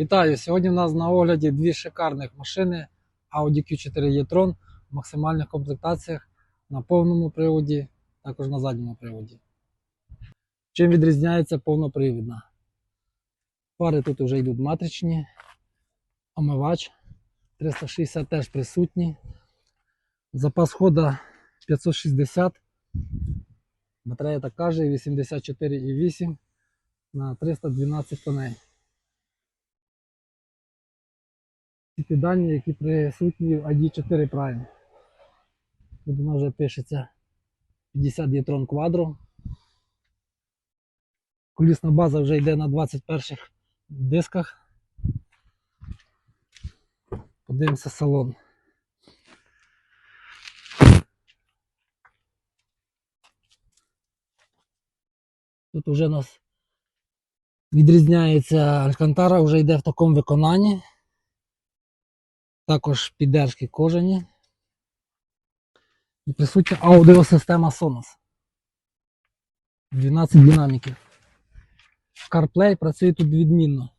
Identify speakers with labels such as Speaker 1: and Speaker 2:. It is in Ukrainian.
Speaker 1: Вітаю! Сьогодні в нас на огляді дві шикарних машини Audi Q4 e-tron в максимальних комплектаціях на повному приводі, також на задньому приводі. Чим відрізняється повнопривідна? Фари тут вже йдуть матричні, омивач 360 теж присутній. Запас хода 560, батарея така же 84,8 на 312 коней. Ці ті дані, які присутні в ID4 Prime. Тут воно вже пишеться 50 Єтрон Quadro. Колісна база вже йде на 21 дисках. Подивимося салон. Тут вже у нас відрізняється Алькантара, вже йде в такому виконанні. Також піддержки кожені. І присутня аудіосистема Sonos. 12 динаміків. CarPlay працює тут відмінно.